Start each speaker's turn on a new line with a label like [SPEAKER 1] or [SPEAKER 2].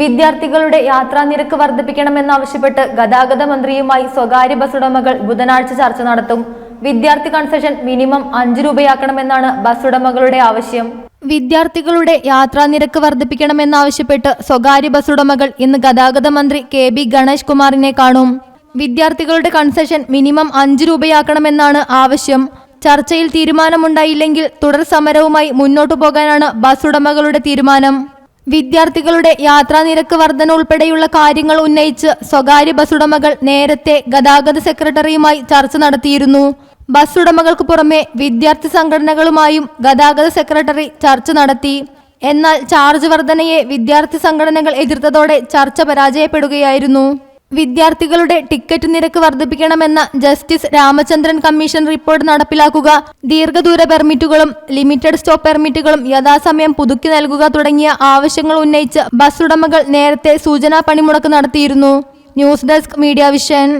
[SPEAKER 1] വിദ്യാർത്ഥികളുടെ യാത്രാ നിരക്ക് വർദ്ധിപ്പിക്കണമെന്നാവശ്യപ്പെട്ട് ഗതാഗത മന്ത്രിയുമായി സ്വകാര്യ ബസ് ഉടമകൾ ബുധനാഴ്ച ചർച്ച നടത്തും. വിദ്യാർത്ഥി കൺസെഷൻ മിനിമം അഞ്ച് രൂപയാക്കണമെന്നാണ് ബസ് ഉടമകളുടെ ആവശ്യം. വിദ്യാർത്ഥികളുടെ യാത്രാ നിരക്ക് വർദ്ധിപ്പിക്കണമെന്നാവശ്യപ്പെട്ട് സ്വകാര്യ ബസ് ഉടമകൾ ഇന്ന് ഗതാഗത മന്ത്രി കെ ബി ഗണേഷ് കുമാറിനെ കാണും. വിദ്യാർത്ഥികളുടെ കൺസെഷൻ മിനിമം അഞ്ച് രൂപയാക്കണമെന്നാണ് ആവശ്യം. ചർച്ചയിൽ തീരുമാനമുണ്ടായില്ലെങ്കിൽ തുടർ സമരവുമായി മുന്നോട്ടു പോകാനാണ് ബസ് ഉടമകളുടെ തീരുമാനം. വിദ്യാർത്ഥികളുടെ യാത്രാ നിരക്ക് വർധന ഉൾപ്പെടെയുള്ള കാര്യങ്ങൾ ഉന്നയിച്ച് സ്വകാര്യ ബസ് ഉടമകൾ നേരത്തെ ഗതാഗത സെക്രട്ടറിയുമായി ചർച്ച നടത്തിയിരുന്നു. ബസ് ഉടമകൾക്ക് പുറമെ വിദ്യാർത്ഥി സംഘടനകളുമായും ഗതാഗത സെക്രട്ടറി ചർച്ച നടത്തി. എന്നാൽ ചാർജ് വർധനയെ വിദ്യാർത്ഥി സംഘടനകൾ എതിർത്തതോടെ ചർച്ച പരാജയപ്പെടുകയായിരുന്നു. വിദ്യാർത്ഥികളുടെ ടിക്കറ്റ് നിരക്ക് വർദ്ധിപ്പിക്കണമെന്ന ജസ്റ്റിസ് രാമചന്ദ്രൻ കമ്മീഷൻ റിപ്പോർട്ട് നടപ്പിലാക്കുക. ദീർഘദൂര പെർമിറ്റുകളും ലിമിറ്റഡ് സ്റ്റോപ്പ് പെർമിറ്റുകളും യഥാസമയം പുതുക്കി നൽകുക തുടങ്ങിയ ആവശ്യങ്ങൾ ഉന്നയിച്ച് ബസ് ഉടമകൾ നേരത്തെ സൂചനാ പണിമുടക്ക് നടത്തിയിരുന്നു. News desk media vision.